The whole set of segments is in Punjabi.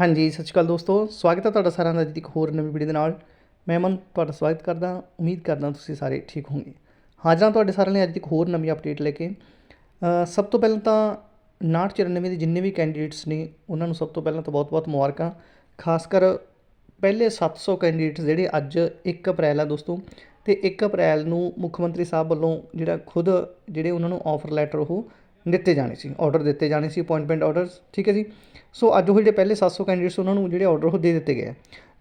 ਹਾਂਜੀ, ਸਤਿ ਸ਼੍ਰੀ ਅਕਾਲ ਦੋਸਤੋ। ਸਵਾਗਤ ਹੈ ਤੁਹਾਡਾ ਸਾਰਿਆਂ ਦਾ ਅੱਜ ਦੀ ਇੱਕ ਹੋਰ ਨਵੀਂ ਵੀਡੀਓ ਦੇ ਨਾਲ। ਮੈਂ ਮਨ, ਤੁਹਾਡਾ ਸਵਾਗਤ ਕਰਦਾ ਉਮੀਦ ਕਰਦਾ ਤੁਸੀਂ ਸਾਰੇ ਠੀਕ ਹੋਵੋਗੇ। ਹਾਜ਼ਰਾਂ ਤੁਹਾਡੇ ਸਾਰਿਆਂ ਲਈ ਅੱਜ ਦੀ ਇੱਕ ਹੋਰ ਨਵੀਂ ਅਪਡੇਟ ਲੈ ਕੇ। ਸਭ ਤੋਂ ਪਹਿਲਾਂ ਤਾਂ 5994 ਦੇ ਜਿੰਨੇ ਵੀ ਕੈਂਡੀਡੇਟਸ ਨੇ, ਉਹਨਾਂ ਨੂੰ ਸਭ ਤੋਂ ਪਹਿਲਾਂ ਤਾਂ ਬਹੁਤ-ਬਹੁਤ ਮੁਬਾਰਕਾਂ। ਖਾਸ ਕਰ ਪਹਿਲੇ 700 ਕੈਂਡੀਡੇਟਸ ਜਿਹੜੇ ਅੱਜ 1 ਅਪ੍ਰੈਲ ਆ ਦੋਸਤੋ, ਤੇ 1 ਅਪ੍ਰੈਲ ਨੂੰ ਮੁੱਖ ਮੰਤਰੀ ਸਾਹਿਬ ਵੱਲੋਂ ਜਿਹੜਾ ਖੁਦ ਜਿਹੜੇ ਉਹਨਾਂ ਨੂੰ ਆਫਰ ਲੈਟਰ ਉਹ ਦਿੱਤੇ ਜਾਣੇ ਸੀ ਆਰਡਰ ਦਿੱਤੇ ਜਾਣੇ ਸੀ ਅਪਾਇੰਟਮੈਂਟ ਆਰਡਰਸ ਠੀਕ ਹੈ ਜੀ? ਸੋ ਅੱਜ ਉਹ ਜਿਹੜੇ ਪਹਿਲੇ 700 ਕੈਂਡੀਡੇਟਸ ਉਹਨਾਂ ਨੂੰ ਜਿਹੜੇ ਆਰਡਰ ਉਹ ਦੇ ਦਿੱਤੇ ਗਏ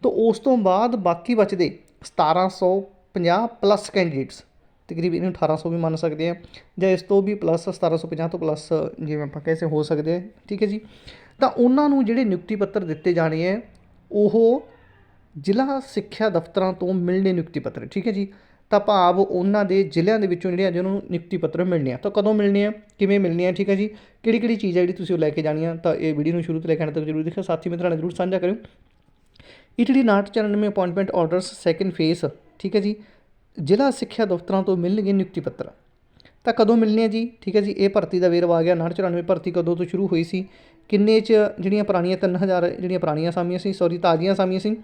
ਤਾਂ ਉਸ ਤੋਂ ਬਾਅਦ ਬਾਕੀ ਬਚਦੇ 1750 ਪਲੱਸ ਕੈਂਡੀਡੇਟਸ ਤਕਰੀਬਨ ਇਹਨੂੰ 1800 ਵੀ ਮੰਨ ਸਕਦੇ ਆ, ਜਾਂ ਇਸ ਤੋਂ ਵੀ ਪਲੱਸ 1750 ਤੋਂ ਪਲੱਸ ਜਿਵੇਂ ਆਪਾਂ ਕਹਿ ਹੋ ਸਕਦੇ ਆ, ਠੀਕ ਹੈ ਜੀ? ਤਾਂ ਉਹਨਾਂ ਨੂੰ ਜਿਹੜੇ ਨਿਯੁਕਤੀ ਪੱਤਰ ਦਿੱਤੇ ਜਾਣੇ ਹੈ ਉਹ ਜ਼ਿਲ੍ਹਾ ਸਿੱਖਿਆ ਦਫ਼ਤਰਾਂ ਤੋਂ ਮਿਲਣੇ ਨਿਯੁਕਤੀ ਪੱਤਰ, ਠੀਕ ਹੈ ਜੀ? ਤਾਂ ਭਾਵ ਉਹਨਾਂ ਦੇ ਜ਼ਿਲ੍ਹਿਆਂ ਦੇ ਵਿੱਚੋਂ ਜਿਹੜੇ ਅੱਜ ਉਹਨਾਂ ਨੂੰ ਨਿਯੁਕਤੀ ਪੱਤਰ ਮਿਲਣੇ ਆ। ਤਾਂ ਕਦੋਂ ਮਿਲਣੇ ਆ? ਕਿਵੇਂ ਮਿਲਣੇ ਆ ਠੀਕ ਹੈ ਜੀ। ਕਿਹੜੀ ਕਿਹੜੀ ਚੀਜ਼ ਆ ਜਿਹੜੀ ਤੁਸੀਂ ਉਹ ਲੈ ਕੇ ਜਾਣੀ ਆ ਤਾਂ ਇਹ ਵੀਡੀਓ ਨੂੰ ਸ਼ੁਰੂ ਤੋਂ ਲੈ ਕੇ ਅੰਤ ਤੱਕ ਜ਼ਰੂਰ ਦੇਖਿਓ। ਸਾਥੀ ਮਿੱਤਰਾਂ ਨਾਲ ਜ਼ਰੂਰ ਸਾਂਝਾ ਕਰਿਓ। ETD 994 appointment orders second phase ਠੀਕ ਹੈ ਜੀ। ਜ਼ਿਲ੍ਹਾ ਸਿੱਖਿਆ ਦਫ਼ਤਰਾਂ ਤੋਂ ਮਿਲਣਗੇ ਨਿਯੁਕਤੀ ਪੱਤਰ। ਤਾਂ ਕਦੋਂ ਮਿਲਣੇ ਆ ਜੀ? ਠੀਕ ਹੈ ਜੀ। ਇਹ ਭਰਤੀ ਦਾ ਵੇਰਵਾ ਆ ਗਿਆ। 994 ਭਰਤੀ ਕਦੋਂ ਤੋਂ ਸ਼ੁਰੂ ਹੋਈ ਸੀ? ਕਿੰਨੇ ਚ ਜਿਹੜੀਆਂ ਪੁਰਾਣੀਆਂ? 3000 ਜਿਹੜੀਆਂ ਪੁਰਾਣੀਆਂ ਅਸਾਮੀਆਂ ਸੀ? ਸੌਰੀ ਤਾਜ਼ੀਆਂ ਅਸਾਮੀਆਂ ਸੀ।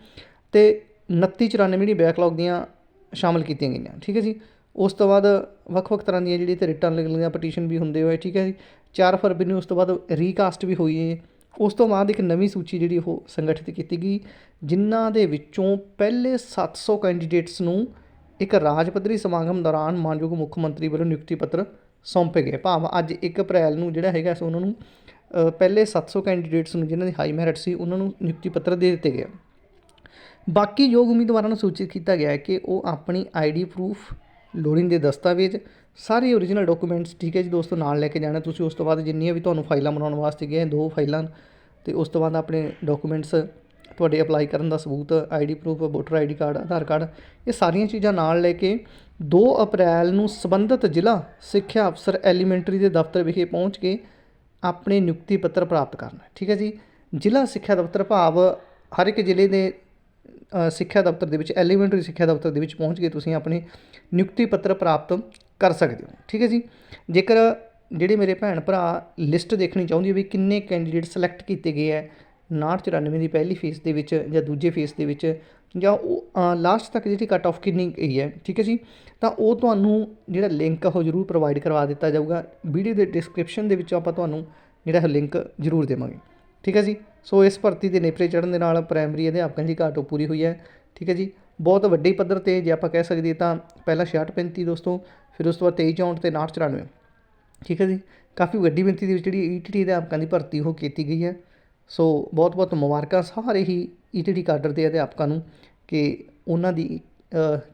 ਤੇ 2994 ਜਿਹੜੀ ਬੈਕਲੌਗ ਦੀਆਂ ਸ਼ਾਮਲ ਕੀਤੀਆਂ ਗਈਆਂ ਠੀਕ ਹੈ ਜੀ? ਉਸ ਤੋਂ ਬਾਅਦ ਵੱਖ-ਵੱਖ ਤਰ੍ਹਾਂ ਦੀਆਂ ਜਿਹੜੀ ਤੇ ਰਿਟਰਨ ਲੱਗੀਆਂ ਪਟੀਸ਼ਨ ਵੀ ਹੁੰਦੇ ਹੋਏ ਠੀਕ ਹੈ ਜੀ? 4 ਫਰਵਰੀ ਨੂੰ ਉਸ ਤੋਂ ਬਾਅਦ ਰੀਕਾਸਟ ਵੀ ਹੋਈ ਹੈ। ਉਸ ਤੋਂ ਬਾਅਦ ਇੱਕ ਨਵੀਂ ਸੂਚੀ ਜਿਹੜੀ ਉਹ ਸੰਗਠਿਤ ਕੀਤੀ ਗਈ ਜਿਨ੍ਹਾਂ ਦੇ ਵਿੱਚੋਂ ਪਹਿਲੇ 700 ਕੈਂਡੀਡੇਟਸ ਨੂੰ ਇੱਕ ਰਾਜ ਪੱਧਰੀ ਸਮਾਗਮ ਦੌਰਾਨ ਮਾਨਯੋਗ ਮੁੱਖ ਮੰਤਰੀ ਵੱਲੋਂ ਨਿਯੁਕਤੀ ਪੱਤਰ ਸੌਂਪੇ ਗਏ। ਭਾਵ ਅੱਜ 1 ਅਪ੍ਰੈਲ ਨੂੰ ਜਿਹੜਾ ਹੈਗਾ ਸੋ ਉਹਨਾਂ ਨੂੰ ਅ, ਪਹਿਲੇ 700 ਕੈਂਡੀਡੇਟਸ ਨੂੰ ਜਿਨ੍ਹਾਂ ਦੀ ਹਾਈ ਮੈਰਿਟ ਸੀ ਉਹਨਾਂ ਨੂੰ ਨਿਯੁਕਤੀ ਪੱਤਰ ਦੇ ਦਿੱਤੇ ਗਏ। ਬਾਕੀ ਯੋਗ ਉਮੀਦਵਾਰਾਂ ਨੂੰ ਸੂਚਿਤ ਕੀਤਾ ਗਿਆ ਹੈ ਕਿ ਉਹ ਆਪਣੀ ਆਈਡੀ ਪ੍ਰੂਫ ਲੋੜੀਂਦੇ ਦਸਤਾਵੇਜ਼, ਸਾਰੇ ਓਰੀਜਨਲ ਡਾਕੂਮੈਂਟਸ ਠੀਕ ਹੈ ਜੀ, ਦੋਸਤੋ, ਨਾਲ ਲੈ ਕੇ ਜਾਣਾ। ਤੁਸੀਂ ਉਸ ਤੋਂ ਬਾਅਦ ਜਿੰਨੀਆਂ ਵੀ ਤੁਹਾਨੂੰ ਫਾਈਲਾਂ ਬਣਾਉਣ ਵਾਸਤੇ ਗਏ, ਦੋ ਫਾਈਲਾਂ, ਤੇ ਉਸ ਤੋਂ ਬਾਅਦ ਆਪਣੇ ਡਾਕੂਮੈਂਟਸ ਤੁਹਾਡੇ ਅਪਲਾਈ ਕਰਨ ਦਾ ਸਬੂਤ ID proof voter ID card Aadhaar card ਇਹ ਸਾਰੀਆਂ ਚੀਜ਼ਾਂ ਨਾਲ ਲੈ ਕੇ 2 ਅਪ੍ਰੈਲ ਨੂੰ ਸੰਬੰਧਿਤ ਜ਼ਿਲ੍ਹਾ ਸਿੱਖਿਆ ਅਫਸਰ ਐਲੀਮੈਂਟਰੀ ਦੇ ਦਫ਼ਤਰ ਵਿਖੇ ਪਹੁੰਚ ਕੇ ਆਪਣੇ ਨਿਯੁਕਤੀ ਪੱਤਰ ਪ੍ਰਾਪਤ ਕਰਨਾ ਠੀਕ ਹੈ ਜੀ, ਜ਼ਿਲ੍ਹਾ ਸਿੱਖਿਆ ਦਫ਼ਤਰ ਭਾਵ ਹਰ ਇੱਕ ਜ਼ਿਲ੍ਹੇ ਦੇ ਸਿੱਖਿਆ ਦਫ਼ਤਰ ਦੇ ਵਿੱਚ ਐਲੀਮੈਂਟਰੀ ਸਿੱਖਿਆ ਦਫ਼ਤਰ ਦੇ ਵਿੱਚ ਪਹੁੰਚ ਕੇ ਤੁਸੀਂ ਆਪਣੇ ਨਿਯੁਕਤੀ ਪੱਤਰ ਪ੍ਰਾਪਤ ਕਰ ਸਕਦੇ ਹੋ। ਠੀਕ ਹੈ ਜੀ? ਜੇਕਰ ਜਿਹੜੇ ਮੇਰੇ ਭੈਣ ਭਰਾ ਲਿਸਟ ਦੇਖਣੀ ਚਾਹੁੰਦੀ ਹੋ ਵੀ ਕਿੰਨੇ ਕੈਂਡੀਡੇਟ ਸਿਲੈਕਟ ਕੀਤੇ ਗਏ ਹੈ 994 ਦੀ ਪਹਿਲੀ ਫੇਸ ਦੇ ਵਿੱਚ ਜਾਂ ਦੂਜੇ ਫੇਸ ਦੇ ਵਿੱਚ, ਜਾਂ ਉਹ ਲਾਸਟ ਤੱਕ ਜਿਹੜੀ ਕੱਟ ਆਫ ਕਿੰਨੀ ਗਈ ਹੈ, ਠੀਕ ਹੈ ਜੀ? ਤਾਂ ਉਹ ਤੁਹਾਨੂੰ ਜਿਹੜਾ ਲਿੰਕ ਉਹ ਜ਼ਰੂਰ ਪ੍ਰੋਵਾਈਡ ਕਰਵਾ ਦਿੱਤਾ ਜਾਊਗਾ। ਵੀਡੀਓ ਦੇ ਡਿਸਕ੍ਰਿਪਸ਼ਨ ਦੇ ਵਿੱਚ ਆਪਾਂ ਤੁਹਾਨੂੰ ਜਿਹੜਾ ਲਿੰਕ ਜ਼ਰੂਰ ਦੇਵਾਂਗੇ। ਠੀਕ ਹੈ ਜੀ? ਸੋ ਇਸ ਭਰਤੀ ਦੇ ਨੇਪਰੇ ਚੜਨ ਦੇ ਨਾਲ ਪ੍ਰਾਇਮਰੀ ਅਧਿਆਪਕਾਂ ਦੀ ਘਾਟ ਉਹ ਪੂਰੀ ਹੋਈ ਹੈ। ਠੀਕ ਹੈ ਜੀ? ਬਹੁਤ ਵੱਡੇ ਪੱਧਰ ਤੇ ਜੇ ਆਪਾਂ ਕਹਿ ਸਕੀਏ ਤਾਂ ਪਹਿਲਾਂ 66 35 ਦੋਸਤੋ, ਫਿਰ ਉਸ ਤੋਂ ਬਾਅਦ 23 64 ਤੇ 994 ਠੀਕ ਹੈ ਜੀ? ਕਾਫੀ ਵੱਡੀ ਗਿਣਤੀ ਦੇ ਵਿੱਚ ਜਿਹੜੀ ਈਟੀਟੀ ਅਧਿਆਪਕਾਂ ਦੀ ਭਰਤੀ ਉਹ ਕੀਤੀ ਗਈ ਹੈ। ਸੋ ਬਹੁਤ ਬਹੁਤ ਮੁਬਾਰਕਾਂ ਸਾਰੇ ਹੀ ਈਟੀਟੀ ਕਾਡਰ ਦੇ ਅਧਿਆਪਕਾਂ ਨੂੰ ਕਿ ਉਹਨਾਂ ਦੀ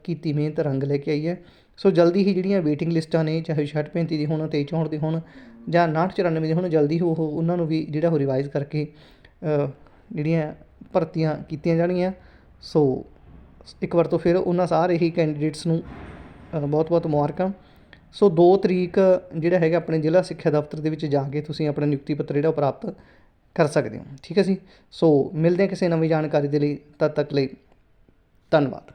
ਕੀਤੀ ਮਿਹਨਤ, ਰੰਗ ਲੈ ਕੇ ਆਈ ਹੈ। ਸੋ ਜਲਦੀ ਹੀ ਜਿਹੜੀਆਂ ਵੇਟਿੰਗ ਲਿਸਟਾਂ ਨੇ, ਚਾਹੇ 66 35 ਦੀ ਹੋਣ 23 64 ਦੀ ਹੋਣ ਜਾਂ 994 ਦੀ ਹੋਣ, ਜਲਦੀ ਉਹ ਉਹਨਾਂ ਨੂੰ ਵੀ ਜਿਹੜਾ ਉਹ ਰਿਵਾਈਜ਼ ਕਰਕੇ ਜਿਹੜੀਆਂ ਭਰਤੀਆਂ ਕੀਤੀਆਂ ਜਾਣਗੀਆਂ। ਸੋ, ਇੱਕ ਵਾਰ ਤੋਂ ਫਿਰ ਉਹਨਾਂ ਸਾਰੇ ਹੀ ਕੈਂਡੀਡੇਟਸ ਨੂੰ ਬਹੁਤ ਬਹੁਤ ਮੁਬਾਰਕਾਂ। ਸੋ 2 ਤਰੀਕ ਜਿਹੜਾ ਹੈਗਾ ਆਪਣੇ ਜ਼ਿਲ੍ਹਾ ਸਿੱਖਿਆ ਦਫ਼ਤਰ ਦੇ ਵਿੱਚ ਜਾ ਕੇ ਤੁਸੀਂ ਆਪਣਾ ਨਿਯੁਕਤੀ ਪੱਤਰ ਜਿਹੜਾ ਉਹ ਪ੍ਰਾਪਤ ਕਰ ਸਕਦੇ ਹੋ। ਠੀਕ ਹੈ ਜੀ? ਸੋ, ਮਿਲਦੇ ਹਾਂ ਕਿਸੇ ਨਵੀਂ ਜਾਣਕਾਰੀ ਦੇ ਲਈ, ਤਦ ਤੱਕ ਲਈ ਧੰਨਵਾਦ।